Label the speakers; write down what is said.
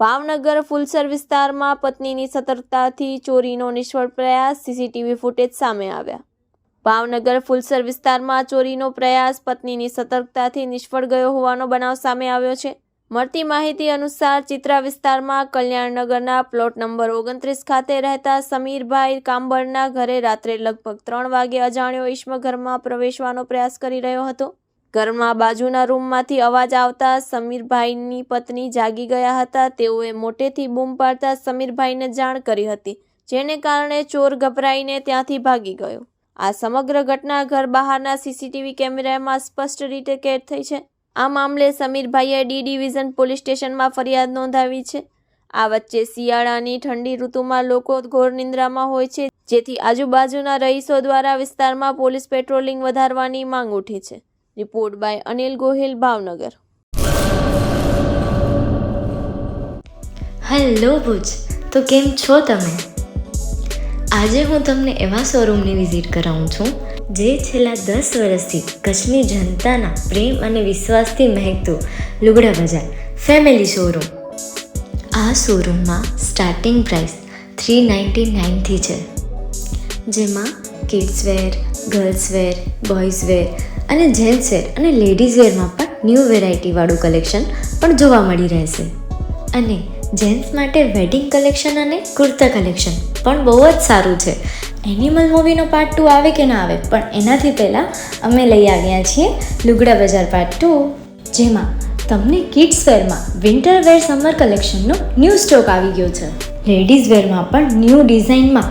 Speaker 1: ભાવનગર ફુલસર વિસ્તારમાં પત્નીની સતર્કતાથી ચોરીનો નિષ્ફળ પ્રયાસ સીસીટીવી ફૂટેજ સામે આવ્યા. ભાવનગર ફુલસર વિસ્તારમાં ચોરીનો પ્રયાસ પત્નીની સતર્કતાથી નિષ્ફળ ગયો હોવાનો બનાવ સામે આવ્યો છે. મળતી માહિતી અનુસાર ચિત્રા વિસ્તારમાં કલ્યાણનગરના પ્લોટ નંબર ઓગણત્રીસ ખાતે રહેતા સમીરભાઈ કાંબળના ઘરે રાત્રે લગભગ ત્રણ વાગે અજાણ્યો ઈશ્મ ઘરમાં પ્રવેશવાનો પ્રયાસ કરી રહ્યો હતો. ઘરમાં બાજુના રૂમમાંથી અવાજ આવતા સમીરભાઈની પત્ની જાગી ગયા હતા. તેઓએ મોટેથી બૂમ પાડતા સમીરભાઈને જાણ કરી હતી, જેને કારણે ચોર ગભરાઈને ત્યાંથી ભાગી ગયો. આ સમગ્ર ઘટના ઘર બહારના સીસીટીવી કેમેરામાં સ્પષ્ટ રીતે કેદ થઈ છે. આ મામલે સમીરભાઈએ ડી ડિવિઝન પોલીસ સ્ટેશનમાં ફરિયાદ નોંધાવી છે. આ વચ્ચે શિયાળાની ઠંડી ઋતુમાં લોકો ઘોર નિંદ્રામાં હોય છે, જેથી આજુબાજુના રહીશો દ્વારા વિસ્તારમાં પોલીસ પેટ્રોલિંગ વધારવાની માંગ ઉઠી છે. Report by Anil Gohil, Bhavnagar.
Speaker 2: Hello Bhuj, તો કેમ છો તમે? આજે હું તમને એવા શોરૂમની વિઝિટ કરાવું છું, જે છેલ્લા દસ વર્ષથી કચ્છની જનતાના પ્રેમ અને વિશ્વાસથી મહેકતું લુગડા બજાર ફેમિલી શોરૂમ. આ શોરૂમમાં સ્ટાર્ટિંગ પ્રાઇસ થ્રી નાઇન્ટી નાઇનથી છે. જેમાં kids wear, girls wear, boys wear અને જેન્ટ્સ વેર અને લેડીઝ વેરમાં પણ ન્યૂ વેરાયટીવાળું કલેક્શન પણ જોવા મળી રહેશે. અને જેન્ટ્સ માટે વેડિંગ કલેક્શન અને કુર્તા કલેક્શન પણ બહુ જ સારું છે. એનિમલ મૂવીનો પાર્ટ ટુ આવે કે ના આવે, પણ એનાથી પહેલાં અમે લઈ આવ્યા છીએ લુગડા બજાર પાર્ટ ટુ જેમાં તમને કિડ્સ વેરમાં વિન્ટર વેર સમર કલેક્શનનો ન્યૂ સ્ટોક આવી ગયો છે. લેડીઝ વેરમાં પણ ન્યૂ ડિઝાઇનમાં